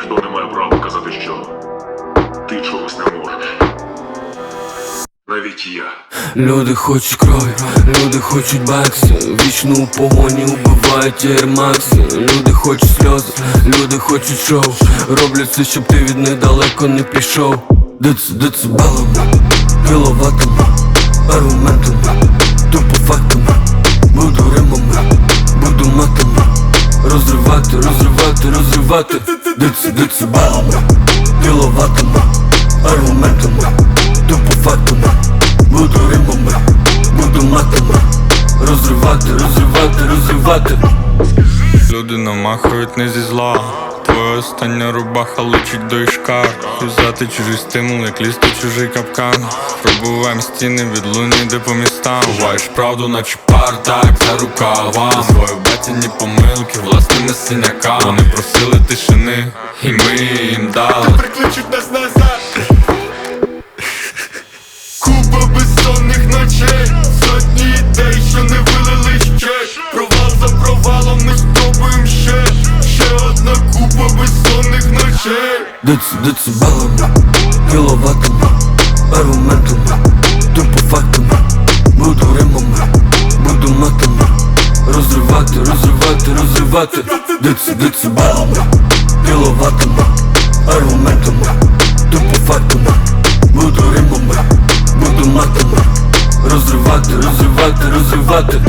сказати, що ти чогось не можеш. Навіть я. Люди хочуть крові, люди хочуть бакси Вічно у погоні убивають ермакси Люди хочуть сльози, люди хочуть шоу. Роблять все, щоб ти від них далеко не пішов. Диц, децибелами, кіловатами, аргументами Тупо фактами, буду римами, буду матами Розривати, розривати, розривати Диц, децибелами, кіловатами, аргументами Тупо фактами, буду римами, буду матами Розривати, розривати, розривати. Люди намахують не зі зла Твоя остання рубаха личить до ішкар Взяти чужий стимул, як лізти чужий капкан. Пробуваємо стіни від луни, де по містам Буваєш правду, наче пар, так за рукава. Свої батяні помилки, власними синяками Вони просили тишини, і ми їм дали. Прикличуть нас назад децибелами, кіловатами, аргументами Тупо фактами, буду римами, буду матами Розривати, розривати, розривати. Децибелами, кіловатами, аргументами Тупо фактами, буду римами, буду матами Розривати, розривати, розривати